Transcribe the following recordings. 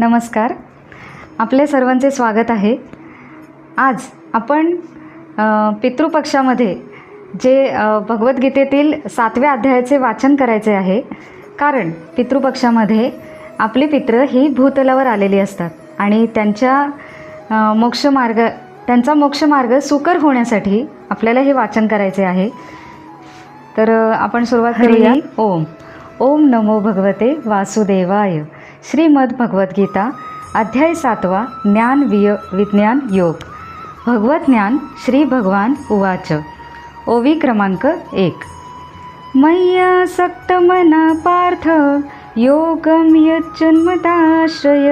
नमस्कार. आपले सर्वांचे स्वागत आहे. आज आपण पितृपक्षामध्ये जे भगवद्गीतेतील सातव्या अध्यायाचे वाचन करायचे आहे कारण पितृपक्षामध्ये आपली पित्र ही भूतलावर आलेली असतात आणि त्यांच्या मोक्षमार्ग त्यांचा मोक्षमार्ग सुकर होण्यासाठी आपल्याला हे वाचन करायचे आहे. तर आपण सुरुवात करूया. ओम. ओम नमो भगवते वासुदेवाय. श्रीमद भगवद्गीता अध्याय सातवा ज्ञान विय विज्ञान योग. भगवत ज्ञान श्री भगवान उवाच. ओवी क्रमांक एक. मय्यासक्तमना पार्थ योगं यन्मताश्रय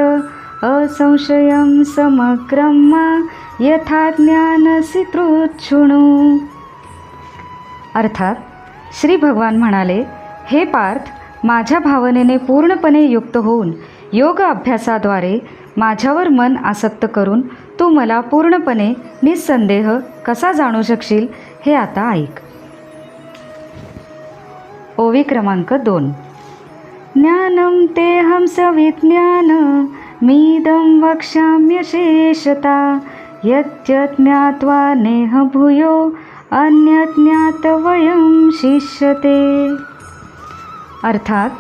असंशयं समग्रं मा यथा ज्ञानसि तृच्छृणु अर्थात श्री भगवान म्हणाले हे पार्थ माझ्या भावनेने पूर्णपणे युक्त होऊन योग अभ्यासाद्वारे माझ्यावर मन आसक्त करून तू मला पूर्णपणे निसंदेह कसा जाणू शकशील हे आता ऐक. ओवी क्रमांक दोन. ज्ञानं तेऽहं सविज्ञान मीदं वक्ष्याम्यशेषता यच्च ज्ञात्वा नेह भूयो अन्यज्ञातवयं शिष्यते. अर्थात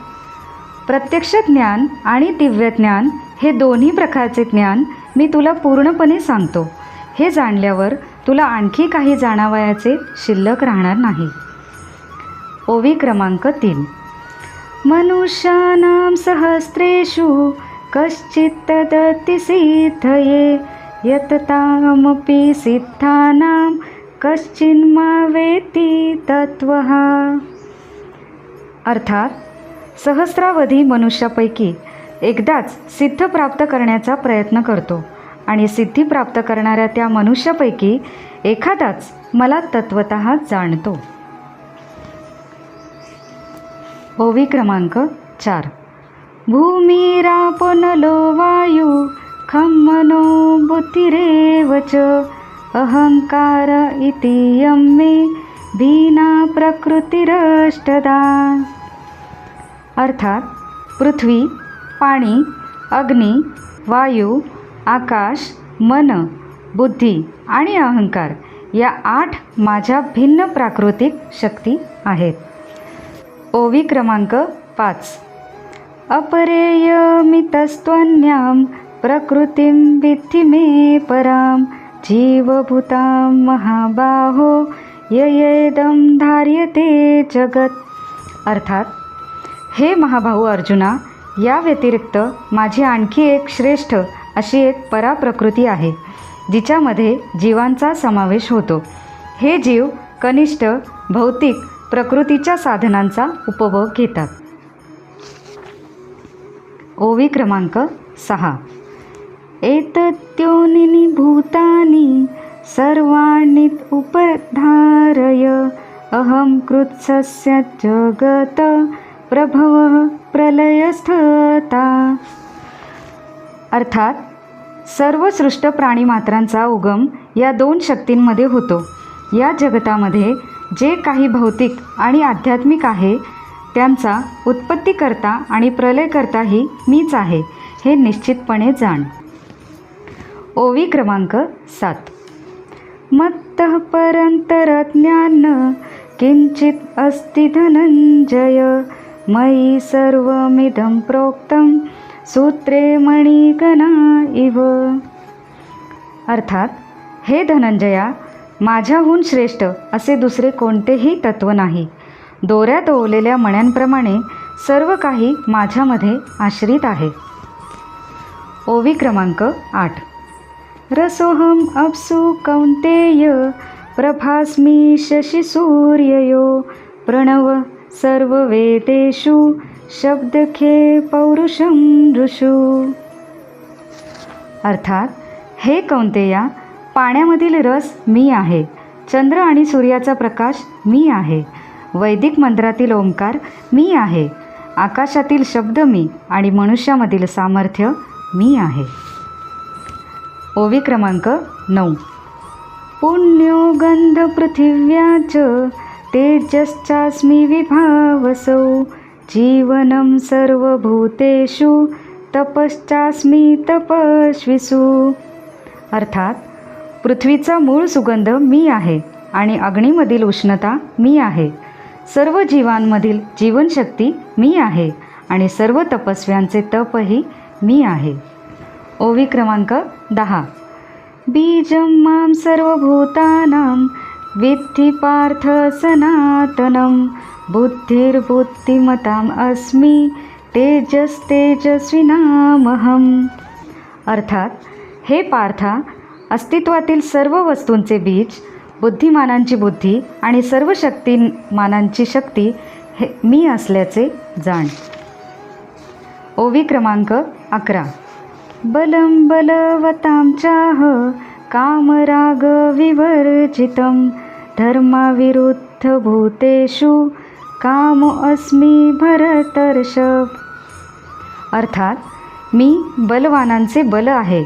प्रत्यक्ष ज्ञान आणि दिव्य ज्ञान हे दोन्ही प्रकारचे ज्ञान मी तुला पूर्णपणे सांगतो. हे जाणल्यावर तुला आणखी काही जाणावयाचे शिल्लक राहणार नाही. ओवी क्रमांक तीन. मनुष्यानां सहस्रेषु कश्चित् तदति सिद्धये यततामपि सिद्धानां कश्चिन्मा वेति तत्त्वः। अर्थात सहस्रावधी मनुष्यापैकी एकदाच सिद्ध प्राप्त करण्याचा प्रयत्न करतो आणि सिद्धी प्राप्त करणाऱ्या त्या मनुष्यापैकी एखादाच मला तत्वत जाणतो. ओवी क्रमांक चार. भूमिरापनलो वायू खं बुद्धिरेव च अहंकार इति यम्मे मे दीना प्रकृतिरष्टदा। अर्थात पृथ्वी पाणी अग्नी वायू आकाश मन बुद्धी आणि अहंकार या आठ माझ्या भिन्न प्राकृतिक शक्ती आहेत. ओवी क्रमांक पाच. अपरेयमितस्त्वन्यां प्रकृतिं विद्धि मे परां जीवभूतां महाबाहो ययेदं धार्यते जगत. अर्थात हे महाभाऊ अर्जुना या व्यतिरिक्त माझी आणखी एक श्रेष्ठ अशी एक पराप्रकृती आहे जिच्यामध्ये जीवांचा समावेश होतो. हे जीव कनिष्ठ भौतिक प्रकृतीच्या साधनांचा उपभोग घेतात. ओवी क्रमांक सहा. एतद्योनिनी भूतानी सर्वाणि उपधारय अहं कृत्सस्य जगत प्रभव प्रलयस्थता. अर्थात सर्व सृष्ट प्राणीमात्रांचा उगम या दोन शक्तींमध्ये होतो. या जगतामध्ये जे काही भौतिक आणि आध्यात्मिक आहे त्यांचा उत्पत्तीकर्ता आणि प्रलयकर्ताही मीच आहे हे निश्चितपणे जाण. ओवी क्रमांक सात. मत्तः परन्तरज्ञान किंचित अस्ति धनंजय. मयि सर्वमिदं प्रोक्तं सूत्रे मणिगणा इव। अर्थात हे धनंजया माझ्याहून श्रेष्ठ असे दुसरे कोणतेही तत्व नाही. दोऱ्यात ओवलेल्या मण्यांप्रमाणे सर्व काही माझ्यामध्ये आश्रित आहे. ओवी क्रमांक आठ. रसोहम अप्सु कौंतेय प्रभास्मी शशिसूर्ययो प्रणव सर्ववेदेषु शब्दखे पौरुषं ऋषू। अर्थात हे कौंतेया पाण्यामधील रस मी आहे चंद्र आणि सूर्याचा प्रकाश मी आहे वैदिक मंत्रातील ओंकार मी आहे आकाशातील शब्द मी आणि मनुष्यामधील सामर्थ्य मी आहे। ओवी क्रमांक नऊ। पुण्यो गंध पृथिव्याच तेजश्चास्मि विभावसौ जीवनं सर्वभूतेषु तपश्चास्मी तपस्विसु अर्थात पृथ्वीचा मूळ सुगंध मी आहे आणि अग्नीमधील उष्णता मी आहे. सर्व जीवांमधील जीवनशक्ती मी आहे आणि सर्व तपस्व्यांचे तपही मी आहे. ओवी क्रमांक दहा. बीजं मां सर्वभूतानां विद्धि पार्थ सनातनं। बुद्धिर्बुद्धिमताम् अस्मि। तेजस्तेजस्विनामहम् अर्थात हे पार्था अस्तित्वातील सर्व वस्तूंचे बीज बुद्धिमानांची बुद्धी आणि सर्व शक्तिमानांची शक्ती हे मी असल्याचे जाण. ओवी क्रमांक अकरा. बलं बलवतां चाह कामराग विवर्जितं धर्माविरुद्धभूतेषु काम अस्मि भरतर्षभ अर्थात मी बलवानांचे बल आहे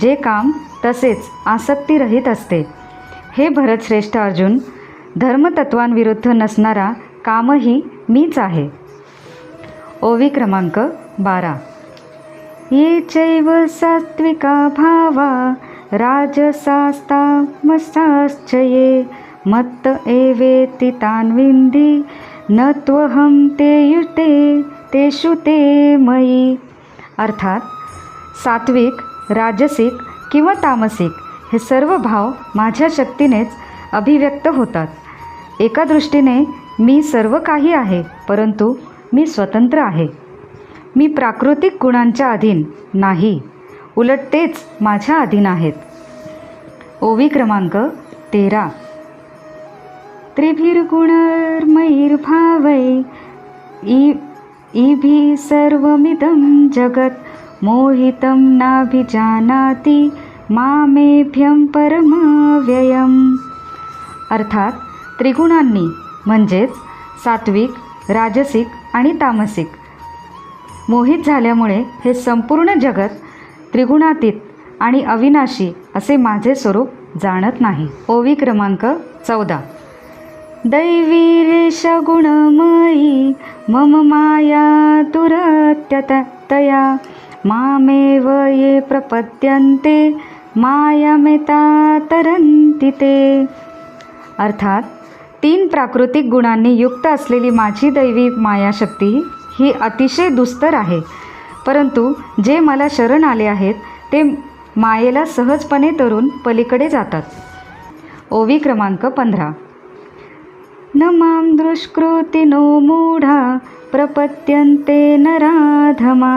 जे काम तसेच आसक्तीरहित असते. हे भरतश्रेष्ठ अर्जुन धर्मतत्वांविरुद्ध नसणारा कामही मीच आहे. ओवी क्रमांक बारा. ये चैव सात्विका भावा राजसास्तामसाश्च ये मत्त एवेति तान्विन्दी न त्वहं ते युते तेषु ते मयी। अर्थात सात्विक राजसिक किंवा तामसिक हे सर्व भाव माझ्या शक्तीनेच अभिव्यक्त होतात. एका दृष्टीने मी सर्व काही आहे परंतु मी स्वतंत्र आहे. मी प्राकृतिक गुणांच्या अधीन नाही उलट तेच माझ्या अधीन आहेत. ओवी क्रमांक तेरा. त्रिभिर्गुणर्मैर्भावै। इ इभि सर्वमिदं जगत् मोहितं नाभिजानाति मामेभ्यं परमाव्ययम्। अर्थात त्रिगुणांनी म्हणजेच सात्विक राजसिक आणि तामसिक। मोहित झाल्यामुळे हे संपूर्ण जगत त्रिगुणातीत आणि अविनाशी असे माझे स्वरूप जाणत नाही। ओवी क्रमांक चौदा। दैवीरेश गुणमयी मम माया दुरत्यतया मामेव ये प्रपद्यन्ते मायामेता तरंती ते। अर्थात तीन प्राकृतिक गुणांनी युक्त असलेली माझी दैवी मायाशक्ती ही अतिशय दुस्तर आहे. परंतु जे मला शरण आले आहेत ते मायेला सहजपणे तरून पलीकडे जातात. ओवी क्रमांक पंधरा. न मां दुष्कृतिनो मूढा प्रपद्यन्ते नराधमा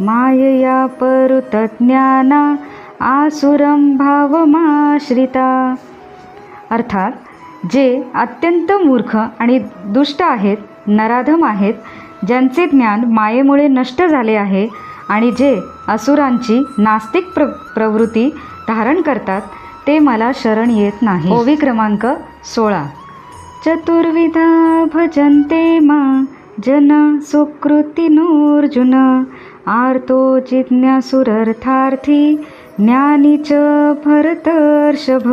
मायया परुतज्ञाना आसुरं भावमाश्रिता। अर्थात जे अत्यंत मूर्ख आणि दुष्ट आहेत नराधम आहेत ज्यांचे ज्ञान मायेमुळे नष्ट झाले आहे आणि जे असुरांची नास्तिक प्र प्रवृत्ती धारण करतात ते मला शरण येत नाही. ओवी क्रमांक सोळा. चतुर्विधा भजन्ते मा जन सुकृतिनोऽर्जुन आर्तो जिज्ञासुरर्थार्थी ज्ञानी च भरतर्षभ।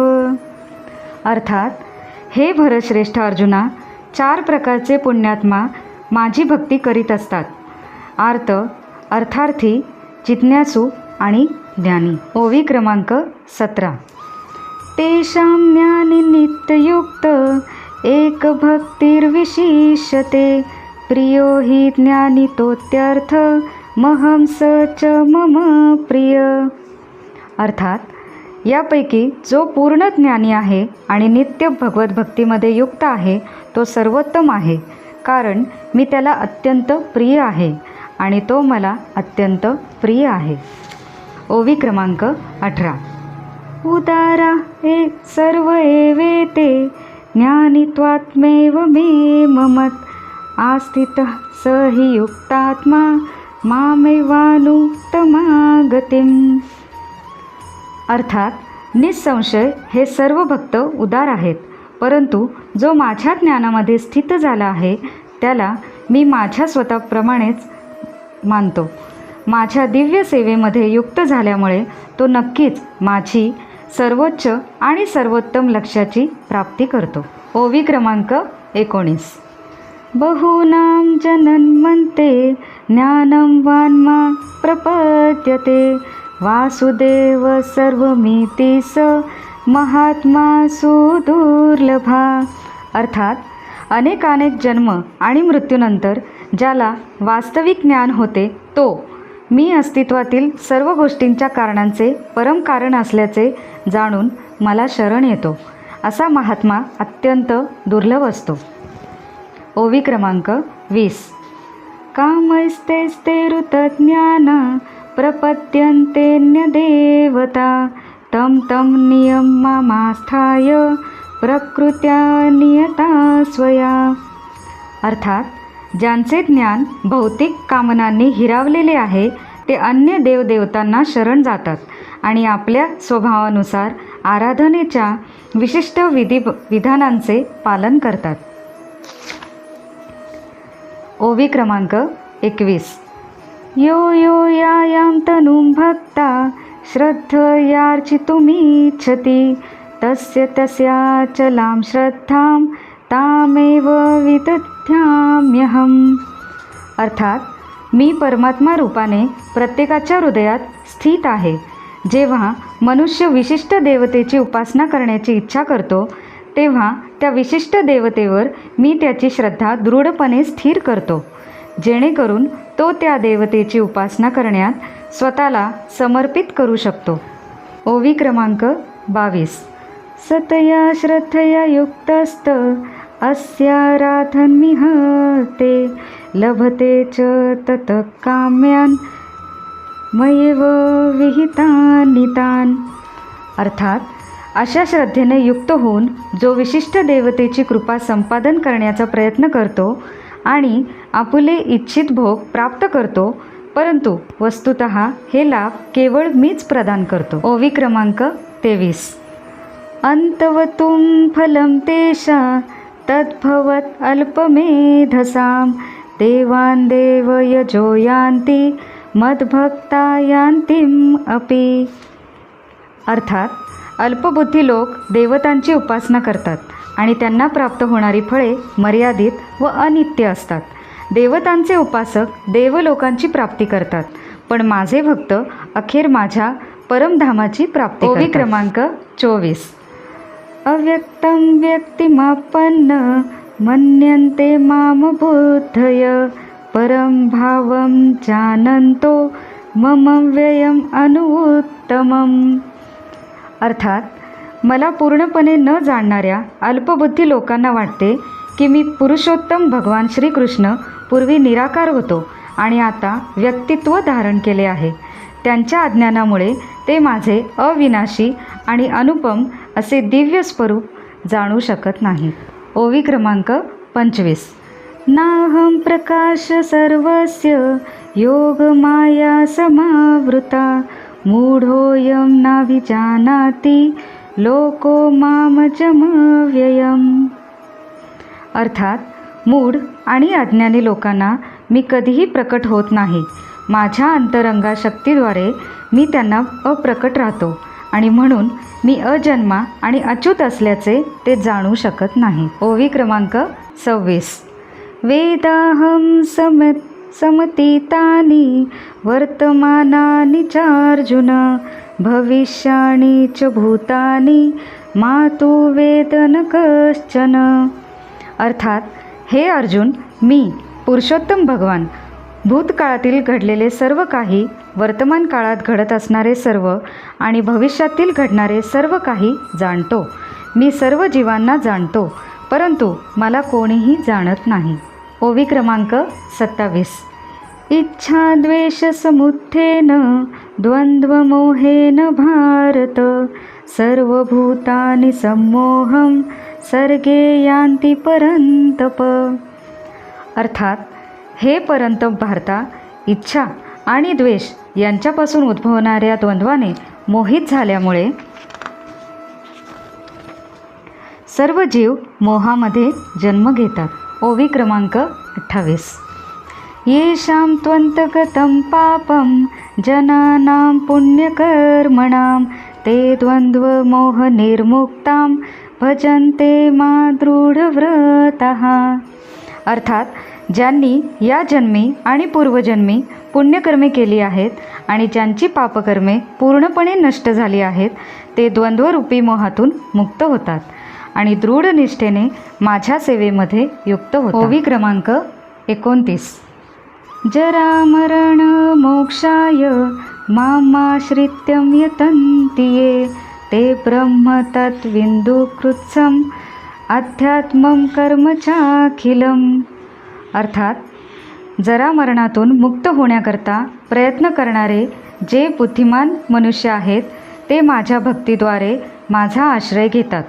अर्थात हे भरश्रेष्ठ अर्जुना चार प्रकारचे पुण्यात्मा माझी भक्ती करीत असतात. आर्त अर्थार्थी जिज्ञासू आणि ज्ञानी. ओवी क्रमांक सतरा. तेषां ज्ञानी नित्ययुक्त एक भक्तिर्विशिष्यते प्रियो हि ज्ञानितोत्यर्थ महं स च मम प्रिय। अर्थात यापैकी जो पूर्ण ज्ञानी आहे आणि नित्य भगवत भक्तीमध्ये युक्त आहे तो सर्वोत्तम आहे कारण मी त्याला अत्यंत प्रिय आहे आणि तो मला अत्यंत प्रिय आहे। ओवी क्रमांक अठरा. उदारा हे सर्व एवेते ज्ञानित्वात्मेव मे ममत आस्थितः स हि युक्तात्मा मामेवानुत्तमागतिम्। अर्थात निसंशय हे सर्व भक्त उदार आहेत परंतु जो माझ्या ज्ञानामध्ये स्थित झाला आहे त्याला मी माझ्या स्वतःप्रमाणेच मानतो. माझ्या दिव्य सेवेमध्ये युक्त झाल्यामुळे तो नक्कीच माझी सर्वोच्च आणि सर्वोत्तम लक्ष्याची प्राप्ती करतो. ओवी क्रमांक एकोणीस. बहूनां जनन्मन्ते ज्ञानं वान्मा प्रपद्यते. वासुदेव सर्वमिति स महात्मा सुदुर्लभा अर्थात अनेकानेक जन्म आणि मृत्यूनंतर ज्याला वास्तविक ज्ञान होते तो मी अस्तित्वातील सर्व गोष्टींच्या कारणांचे परम कारण असल्याचे जाणून मला शरण येतो. असा महात्मा अत्यंत दुर्लभ असतो. ओवी क्रमांक वीस. कामैस्तेस्ते देवता तम तं तं नियमास्थाय प्रकृत्या नियता स्वया. अर्थात ज्यांचे ज्ञान भौतिक कामनांनी हिरावलेले आहे ते अन्य देवदेवतांना शरण जातात आणि आपल्या स्वभावानुसार आराधनेच्या विशिष्ट विधी विधानांचे पालन करतात. ओवी क्रमांक एकवीस. यो यो यायां तनुं भक्ता श्रद्धयार्चितुमीच्छति तस्य तस्याचलां श्रद्धां तामेव विदध्याम्यहम् अर्थात मी परमात्मा रूपाने प्रत्येकाच्या हृदयात स्थित आहे. जेव्हा मनुष्य विशिष्ट देवतेची उपासना करण्याची इच्छा करतो तेव्हा त्या विशिष्ट देवतेवर मी त्याची श्रद्धा दृढपणे स्थिर करतो. जेणेकरून तो त्या देवतेची उपासना करण्यात स्वतःला समर्पित करू शकतो. ओवी क्रमांक बावीस. सतया श्रद्धया युक्तस्त. अस्याराधन्मिह ते लभते च तत काम्यान मयेव विहितानि तान अर्थात अशा श्रद्धेने युक्त होऊन जो विशिष्ट देवतेची कृपा संपादन करण्याचा प्रयत्न करतो आणि आपुले इच्छित भोग प्राप्त करतो परंतु वस्तुत हे लाभ केवळ मीच प्रदान करतो. ओवी क्रमांक तेवीस. अंतवतुं फलं तेषा तद्भवत् अल्पमेधसां देवान् देवयजो यान्ति मद्भक्ता यान्तिम् अपि। अर्थात अल्पबुद्धी लोक देवतांची उपासना करतात आणि त्यांना प्राप्त होणारी फळे मर्यादित व अनित्य असतात. देवतांचे उपासक देवलोकांची प्राप्ती करतात पण माझे भक्त अखेर माझ्या परमधामाची प्राप्ती ओवी क्रमांक चोवीस. अव्यक्तं व्यक्तिमापन्न मन्यन्ते माम बुद्धय परं भावं जानन्तो मम व्ययम अनुत्तमम्. अर्थात मला पूर्णपणे न जाणणाऱ्या अल्पबुद्धी लोकांना वाटते की मी पुरुषोत्तम भगवान श्रीकृष्ण पूर्वी निराकार होतो आणि आता व्यक्तित्व धारण केले आहे. त्यांच्या अज्ञानामुळे ते माझे अविनाशी आणि अनुपम असे दिव्य स्वरूप जाणू शकत नाही ओवी क्रमांक पंचवीस. नाहं प्रकाश सर्वस्य योगमाया समावृता मूढोऽयं नाभिजानाति लोको मामजमव्ययम् अर्थात मूढ आणि अज्ञानी लोकांना मी कधीही प्रकट होत नाही. माझ्या अंतरंगा शक्तीद्वारे मी त्यांना अप्रकट राहतो आणि म्हणून मी अजन्मा आणि अच्युत असल्याचे ते जाणू शकत नाही. ओवी क्रमांक सव्वीस. वेदाहं सम समतीतानि वर्तमानानि चार्जुन भविष्याणि च भूतानि मातु वेदन कश्चन। अर्थात हे अर्जुन मी पुरुषोत्तम भगवान भूतकाळातील घडलेले सर्व काही वर्तमान काळात घडत असणारे सर्व आणि भविष्यातील घडणारे सर्व काही जाणतो. मी सर्व जीवांना जाणतो परंतु मला कोणीही जाणत नाही. ओवी क्रमांक सत्तावीस. इच्छाद्वेषसमुत्थेन द्वंद्वमोहेन भारत सर्वभूतानि सम्मोहं सर्गे यांती परंतप अर्थात हे परंतप भारता इच्छा आणि द्वेष यांच्यापासून उद्भवणाऱ्या द्वंद्वाने मोहित झाल्यामुळे सर्व जीव मोहामध्ये जन्म घेतात. ओवी क्रमांक अठ्ठावीस. येषां त्वन्तगतं पापं जनानां पुण्यकर्मणां ते द्वन्द्वमोहनिर्मुक्तां भजन्ते मा दृढव्रतः. अर्थात ज्यांनी या जन्मी आणि पूर्वजन्मी पुण्यकर्मे केली आहेत आणि ज्यांची पापकर्मे पूर्णपणे नष्ट झाली आहेत ते द्वंद्वरूपी मोहातून मुक्त होतात आणि दृढ निष्ठेने माझ्या सेवेमध्ये युक्त होतात. ओवी क्रमांक एकोणतीस. जरामरण मोक्षाय मामाश्रित्यं यतंतिये ते ब्रह्म तत्विंदुकृत्सम अध्यात्मं कर्म चाखिलम. अर्थात जरा मरणातून मुक्त होण्याकरता प्रयत्न करणारे जे बुद्धिमान मनुष्य आहेत ते माझ्या भक्तीद्वारे माझा आश्रय घेतात.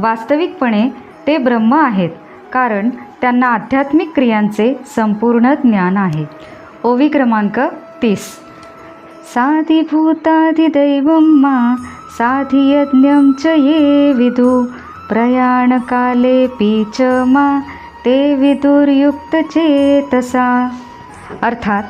वास्तविकपणे ते ब्रह्म आहेत कारण त्यांना आध्यात्मिक क्रियांचे संपूर्ण ज्ञान आहे. ओवी क्रमांक तीस. साधिभूताधिदैवं मा साधियज्ञं च ये विदु प्रयाणकालेऽपि च मा ते विदुर्युक्तचेतसा अर्थात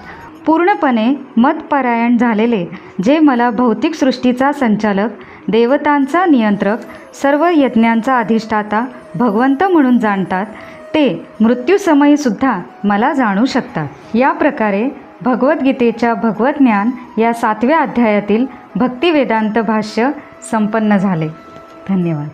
पूर्णपणे मतपरायण झालेले जे मला भौतिक सृष्टीचा संचालक देवतांचा नियंत्रक सर्व यज्ञांचा अधिष्ठाता भगवंत म्हणून जाणतात ते मृत्यूसमयीसुद्धा मला जाणू शकतात. या प्रकारे भगवद्गीतेच्या भगवतज्ञान या सातव्या अध्यायातील भक्तिवेदांत भाष्य संपन्न झाले. धन्यवाद.